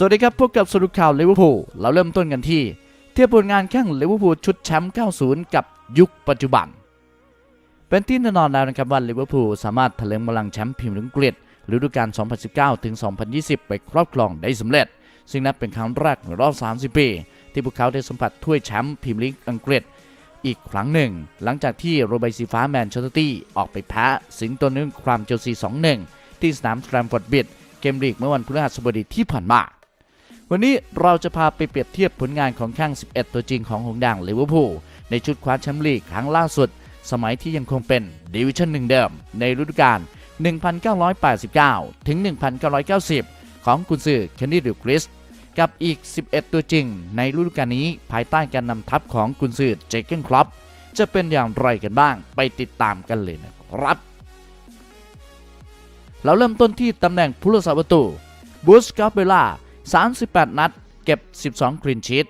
สวัสดีครับพบกับสรุปข่าวลิเวอร์พูลเราเริ่มต้นกันที่ เทียบผลงานแข่งลิเวอร์พูลชุดแชมป์ 90 กับยุคปัจจุบัน เป็นที่แน่นอนแล้วนะครับว่าลิเวอร์พูลสามารถถลิงบอลลังแชมป์พรีเมียร์ลีกอังกฤษฤดูกาล 2019 ถึง 2020 ไปครอบครองได้สำเร็จ ซึ่งนับเป็นครั้งแรกในรอบ 30 ปี ที่พวกเขาได้สัมผัสถ้วยแชมป์พรีเมียร์ลีกอังกฤษอีกครั้งหนึ่ง หลังจากที่โรเบร์ตสีฟ้าแมนเชสเตอร์ตี้ออกไปแพ้สิงห์ตัวนึงความเจลซี 2-1 ที่สนามสแตรมฟอร์ดบิดเกมลีกเมื่อวันพฤหัสบดีที่ผ่านมา วันนี้เราจะพาไปเปรียบเทียบผลงานของข้าง 11 ตัวจริงของหงส์แดงลิเวอร์พูลในชุดคว้าแชมป์ลีกครั้งล่าสุด สมัยที่ยังคงเป็นดิวิชั่นหนึ่งเดิม ในฤดูกาล 1989 ถึง 1990 ของกุนซือเคนนี่ดิวคริสกับอีก 11 ตัวจริง ในฤดูกาลนี้ภายใต้การนำทัพของกุนซือเจเกนครอปจะเป็นอย่างไรกันบ้างไปติดตามกันเลยนะครับ เราเริ่มต้นที่ตำแหน่งผู้รักษาประตูบูสกาเบล่า 38 นัด เก็บ 12 คลีนชีต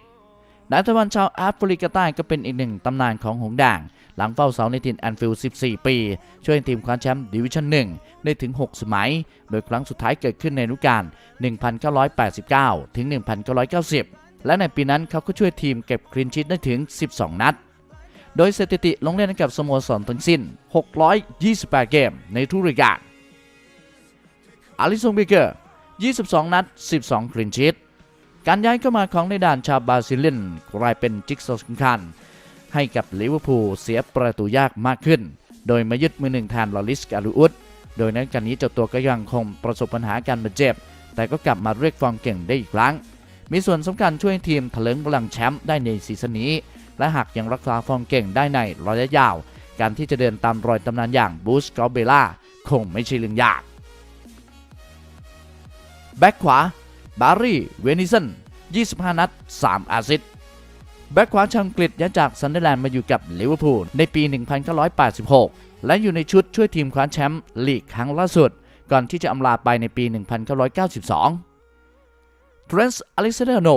นายตะวันชาวแอฟริกาใต้ก็เป็นอีกหนึ่งตำนานของหงส์แดงหลังเฝ้าเสาในทีมแอนฟิลด์14 ปี ช่วยทีมคว้าแชมป์ดิวิชั่น 1 ได้ถึง 6 สมัย โดยครั้งสุดท้ายเกิดขึ้นในฤดูกาล 1989 ถึง 1990 และในปีนั้นเขาก็ช่วยทีมเก็บคลีนชีตได้ถึง 12 นัด โดยสถิติลงเล่นกับสโมสรทั้งสิ้น 628 เกมในทุกรายการอาริสันเบเกอร์ 22 นัด 12 คลีนชีตการย้ายเข้ามาของในด่านชาวบราซิเลียนกลายเป็นจิ๊กซอว์สำคัญ ให้กับลิเวอร์พูลเสียประตูยากมากขึ้น โดยมายึดมือหนึ่งแทนลอริสกาลูอุสโดยในการนี้เจ้าตัวก็ยังคงประสบปัญหาการบาดเจ็บ แต่ก็กลับมาเรียกฟอร์มเก่งได้อีกครั้ง มีส่วนสำคัญช่วยให้ทีมเถลิงพลังแชมป์ได้ในซีซั่นนี้ และหากยังรักษาฟอร์มเก่งได้ในระยะยาว การที่จะเดินตามรอยตำนานอย่างบูสกอเบล่าคงไม่ใช่เรื่องยาก แบ็กขวา บารีเวนิสัน25 นัด 3 อาซิตแบ็กขวาชาวอังกฤษย้ายจากซันเดอร์แลนด์มาอยู่กับลิเวอร์พูลในปี 1986 และอยู่ในชุดช่วยทีมคว้าแชมป์ลีกครั้งล่าสุด ก่อนที่จะอำลาไปในปี 1992 เทรนส์อเล็กซานเดอร์โน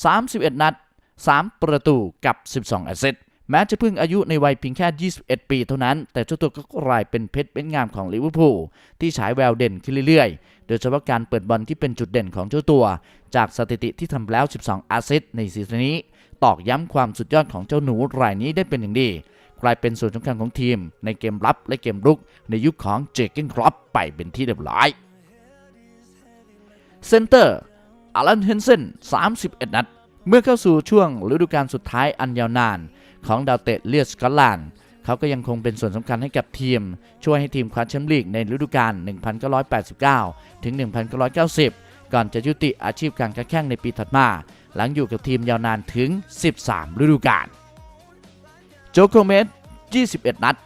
31 นัด 3 ประตูกับ 12 แอสซิสต์ แม้จะเพิ่งอายุในวัยเพียงแค่ 21 ปีเท่านั้น แต่เจ้าตัวก็กลายเป็นเพชรเป็นงามของลิเวอร์พูลที่ฉายแววเด่นขึ้นเรื่อยๆ โดยเฉพาะการเปิดบอลที่เป็นจุดเด่นของเจ้าตัว จากสถิติที่ทำแล้ว 12 แอสซิสต์ในซีซั่นนี้ ตอกย้ำความสุดยอดของเจ้าหนูรายนี้ได้เป็นอย่างดี กลายเป็นส่วนสำคัญของทีม ในเกมรับและเกมรุก ในยุคของเจเกนครอปไปเป็นที่เรียบร้อยเซนเตอร์อลันเฮนเซน31 นัด เมื่อเข้าสู่ช่วงฤดูกาลสุดท้ายอันยาวนาน ของดาวเตะเลียดสกอตแลนด์เขาก็ยังคงเป็นส่วนสำคัญให้กับทีม ช่วยให้ทีมคว้าแชมป์ลีกในฤดูกาล 1989 ถึง 1990 ก่อนจะยุติอาชีพการค้าแข่งในปีถัดมา หลังอยู่กับทีมยาวนานถึง 13 ฤดูกาล โจโคเมส 21 นัด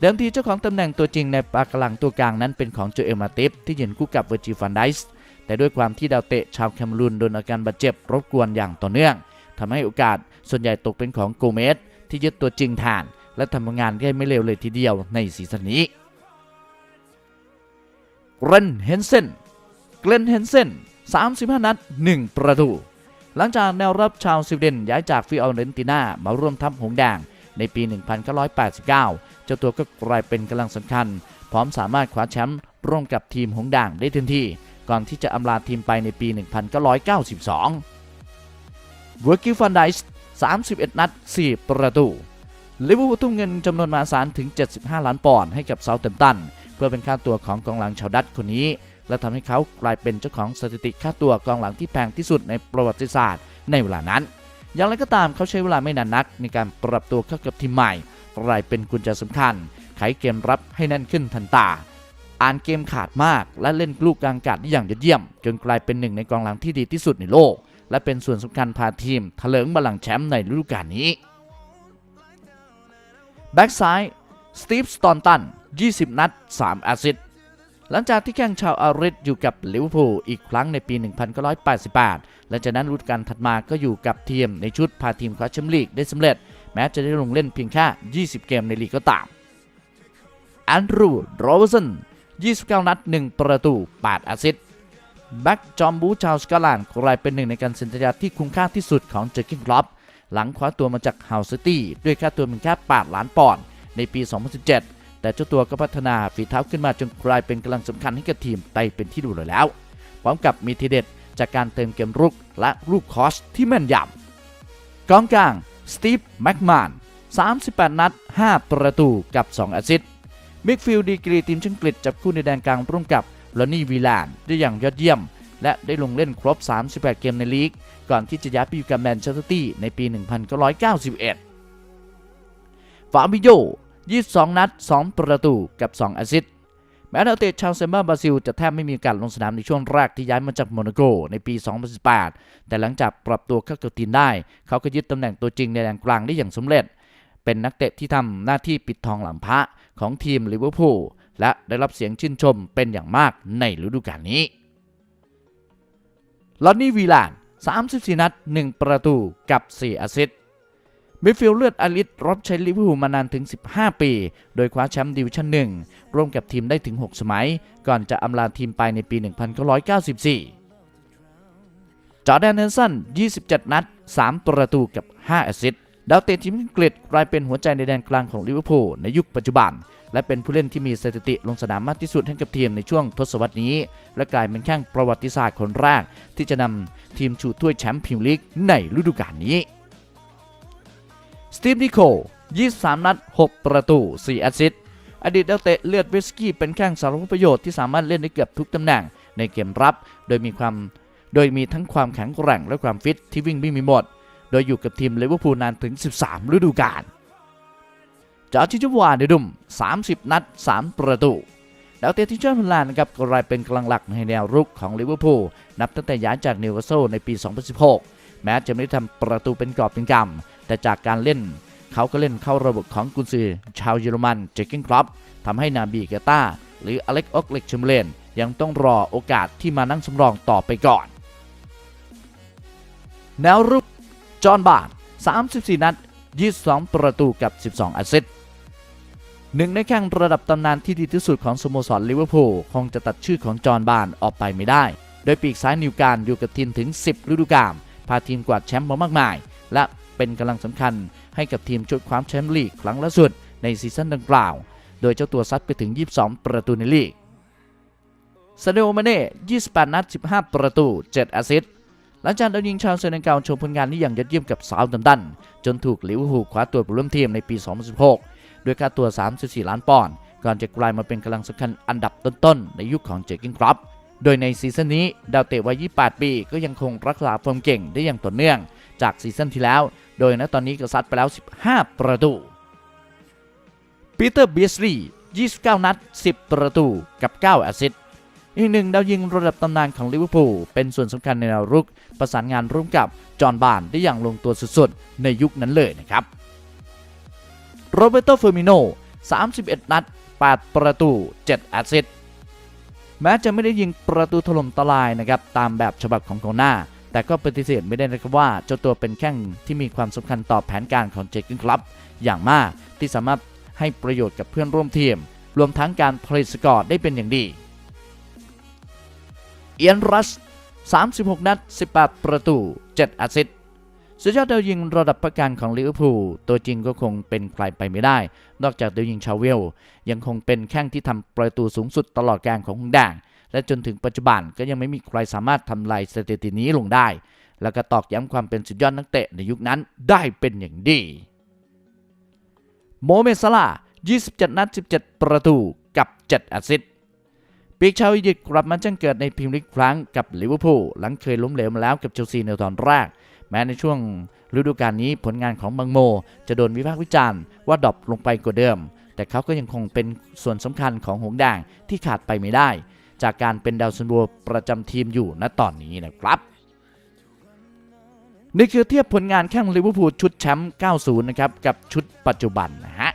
เดิมทีเจ้าของตำแหน่งตัวจริงในปากกลังตัวกลางนั้นเป็นของโจเอลมาติฟที่ยืนคู่กับเวอร์จิฟันไดส์แต่ด้วยความที่ดาวเตะชาวแคมรูนโดนอาการบาดเจ็บรบกวนอย่างต่อเนื่อง ทำให้โอกาสส่วนใหญ่ตกเป็นของโกเมสที่ยึดตัวจริงแทนและทำงานได้ไม่เร็วเลยทีเดียวในซีซั่นนี้เกรนเฮนเซนเกรนเฮนเซน35 นัด 1 ประตู หลังจากแนวรับชาวสวีเดนย้ายจากฟิออเรนติน่ามาร่วมทัพหงแดงในปี 1989 เจ้าตัวก็กลายเป็นกำลังสำคัญ พร้อมสามารถคว้าแชมป์ร่วมกับทีมหงแดงได้ทันที ก่อนที่จะอำลาทีมไปในปี 1992 เวอร์กิลฟันไดส์31 นัด 4 ประตูลิเวอร์พูลทุ่มเงินจำนวนมหาศาลถึง 75 ล้านปอนด์ให้กับเซาเทมตัน เพื่อเป็นค่าตัวของกองหลังชาวดัตคนนี้ และทำให้เขากลายเป็นเจ้าของสถิติค่าตัวกองหลังที่แพงที่สุดในประวัติศาสตร์ในเวลานั้น อย่างไรก็ตามเขาใช้เวลาไม่นานนัก ในการปรับตัวเข้ากับทีมใหม่กลายเป็นกุญแจสำคัญ ไขเกมรับให้แน่นขึ้นทันตา อ่านเกมขาดมากและเล่นลูกกลางกาศได้อย่างยอดเยี่ยม จนกลายเป็นหนึ่งในกองหลังที่ดีที่สุดในโลก และเป็นส่วนสำคัญพาทีมถลิงบัลลังก์แชมป์ในฤดูกาลนี้ แบ็กซ้าย สตีฟ สตอนตัน 20 นัด 3 แอสซิสต์หลังจากที่แข่งชาวอาริสอยู่กับลิเวอร์พูลอีกครั้งในปี 1988 และจากนั้นฤดูกาลถัดมาก็อยู่กับทีมในชุดพาทีมคว้าแชมป์ลีกได้สำเร็จ แม้จะได้ลงเล่นเพียงแค่ 20 เกมในลีกก็ตาม แอนดรูว์ โรเบอร์สัน 29 นัด 1 ประตู 8 แอสซิสต์ แบ็กจอมบูชาวสกอตแลนด์กลายเป็นหนึ่งในการเซ็นสัญญาที่คุ้มค่าที่สุดของเจอร์กินคลอปหลังคว้าตัวมาจากเฮาวซิตี้ด้วยค่าตัวเพียงแค่8ล้านปอนด์ในปี 2017 แต่เจ้าตัวก็พัฒนาฝีเท้าขึ้นมาจนกลายเป็นกำลังสำคัญให้กับทีมไปเป็นที่ดูเลยแล้ว พร้อมกับมีทีเด็ดจากการเติมเกมรุกและลูกคอสที่แม่นยำกองกลางสตีฟแม็กมาน38 นัด 5 ประตูกับ 2 แอสซิสต์มิกฟิลดีกรีทีมชาติอังกฤษจับคู่ในแดนกลางร่วมกับ ลอนี่วีแลนด์ได้อย่างยอดเยี่ยม และได้ลงเล่นครบ 38 เกมในลีก ก่อนที่จะย้ายไปอยู่กับแมนเชสเตอร์ซิตี้ในปี 1991 ฟาบิโย 22 นัด 2 ประตูกับ 2 แอสซิสต์แม้นักเตะชาวเซมบ้าบราซิล จะแทบไม่มีกาสลงสนามในช่วงแรกที่ย้ายมาจากโมนาโกในปี 2018 แต่หลังจากปรับตัวเข้ากับทีมได้ เขาก็ยึดตำแหน่งตัวจริงในแดนกลางได้อย่างสำเร็จ เป็นนักเตะที่ทำหน้าที่ปิดทองหลังพระของทีมลิเวอร์พูล และได้รับเสียงชื่นชมเป็นอย่างมากในฤดูกาลนี้ลอนนี่วีลาน 34 นัด 1 ประตูกับ 4 แอสซิสต์มิดฟิลด์เลือดอลิสรับใช้ลิเวอร์พูลมานานถึง 15 ปี โดยคว้าแชมป์ดิวิชั่น 1 ร่วมกับทีมได้ถึง 6 สมัย ก่อนจะอำลาทีมไปในปี 1994 จอร์แดนเฮนสัน 27 นัด 3 ประตูกับ 5 แอสซิสต ดาวเตะทีมอังกฤษกลายเป็นหัวใจในแดนกลางของลิเวอร์พูลในยุคปัจจุบัน และเป็นผู้เล่นที่มีสถิติลงสนามมากที่สุดให้กับทีมในช่วงทศวรรษนี้ และกลายเป็นแข้งประวัติศาสตร์คนแรก ที่จะนำทีมชูถ้วยแชมป์พรีเมียร์ลีกในฤดูกาลนี้สตีฟนิโคล23 นัด 6 ประตู 4 แอสซิสต์อดีตนักเตะเลือดวิสกี้เป็นแข้งสารพัดประโยชน์ที่สามารถเล่นได้เกือบทุกตำแหน่งในเกมรับ โดยมีความโดยมีทั้งความแข็งแกร่งและความฟิตที่วิ่งไม่มีหมด โดยอยู่กับทีมลิเวอร์พูลนานถึง 13 ฤดูกาลจอร์จิจวาเดดุม 30 นัด 3 ประตูดาวเตะทีมชาติฮอลแลนด์นะครับกลายเป็นกลังหลักในแนวรุกของลิเวอร์พูลนับตั้งแต่ย้ายจากนิวคาสเซิลในปี 2016 แม้จะไม่ได้ทำประตูเป็นกรอบเป็นกำแต่จากการเล่น เขาก็เล่นเข้าระบบของกุนซือชาวเยอรมันเจคกินครอปทำให้นาบีเกต้า หรืออเล็กออกเล็กชิมเลน ยังต้องรอโอกาสที่มานั่งสำรองต่อไปก่อน แนวรุก จอห์นบาร์34 นัด 22 ประตูกับ 12 แอสซิสต์หนึ่งในแข้งระดับตำนานที่ดีที่สุดของสโมสรลิเวอร์พูลคงจะตัดชื่อของจอห์นบาร์ออกไปไม่ได้ โดยปีกซ้ายนิวการอยู่กับทีมถึง 10 ฤดูกาลพาทีมกวาดแชมป์มามากมาย และเป็นกำลังสำคัญให้กับทีมชุดคว้าแชมป์ลีกครั้งล่าสุดในซีซั่นดังกล่าว โดยเจ้าตัวซัดไปถึง 22 ประตูในลีกซาเดโอมาเน่ 28 นัด 15 ประตู 7 แอสซิสต์ หลังจากดาวยิงชาวเซเนกัลโชว์ผลงานที่อย่างยอดเยี่ยมกับซาวดัมดัน จนถูกลิเวอร์พูลคว้าตัวไปร่วมทีมในปี 2016 ด้วยค่าตัว 34 ล้านปอนด์ก่อนจะกลายมาเป็นกำลังสำคัญอันดับต้นๆ ในยุคของเจอร์กินครอปโดยในซีซั่นนี้ดาวเตะวัย 28 ปี ก็ยังคงรักษาฟอร์มเก่งได้อย่างต่อเนื่อง จากซีซั่นที่แล้ว โดยณตอนนี้ก็ซัดไปแล้ว 15 ประตูปีเตอร์เบียสลีย์29 นัด 10 ประตูกับ 9 แอสซิสต อีกหนึ่งดาวยิงระดับตำนานของลิเวอร์พูลเป็นส่วนสำคัญในแนวรุก ประสานงานร่วมกับจอห์นบานได้อย่างลงตัวสุดๆ ในยุคนั้นเลยนะครับโรเบโตเฟอร์มิโน 31 นัด 8 ประตู 7 แอสซิสต์แม้จะไม่ได้ยิงประตูถล่มทลายนะครับตามแบบฉบับของโคน่าแต่ก็ปฏิเสธไม่ได้นะครับว่าเจ้าตัวเป็นแข้งที่มีความสำคัญต่อแผนการของเจคกินคลับ อย่างมากที่สามารถให้ประโยชน์กับเพื่อนร่วมทีม รวมทั้งการผลิตสกอร์ได้เป็นอย่างดี เอียนรัส 36 นัด 18 ประตู 7อสซิสต์สุดยอดเดาวยิงระดับประกันของลิเวอร์พูลตัวจริงก็คงเป็นใครไปไม่ได้ นอกจากเดาวยิงชาเวล ยังคงเป็นแข้งที่ทำประตูสูงสุดตลอดการของหงแดงและจนถึงปัจจุบันก็ยังไม่มีใครสามารถทำลายสถิตินี้ลงได้ แล้วก็ตอกย้ำความเป็นสุดยอดนักเตะในยุคนั้นได้เป็นอย่างดี โมเมดซาลา 27 นัด 17 ประตูกับ 7อสซิสต์ ปีกชาวอียิปต์กลับมาจ้งเกิดในพรีเมียร์ลีกครั้งกับลิเวอร์พูลหลังเคยล้มเหลวมาแล้วกับเชลซีในตอนแรก แม้ในช่วงฤดูกาลนี้ผลงานของบังโม จะโดนวิพากษ์วิจารณ์ว่าดรอปลงไปกว่าเดิม แต่เขาก็ยังคงเป็นส่วนสำคัญของหงส์แดงที่ขาดไปไม่ได้ จากการเป็นดาวซันโวประจำทีมอยู่ณตอนนี้นะครับนี่คือเทียบผลงานแข่งลิเวอร์พูลชุดแชมป์ 90 นะครับ กับชุดปัจจุบันนะฮะ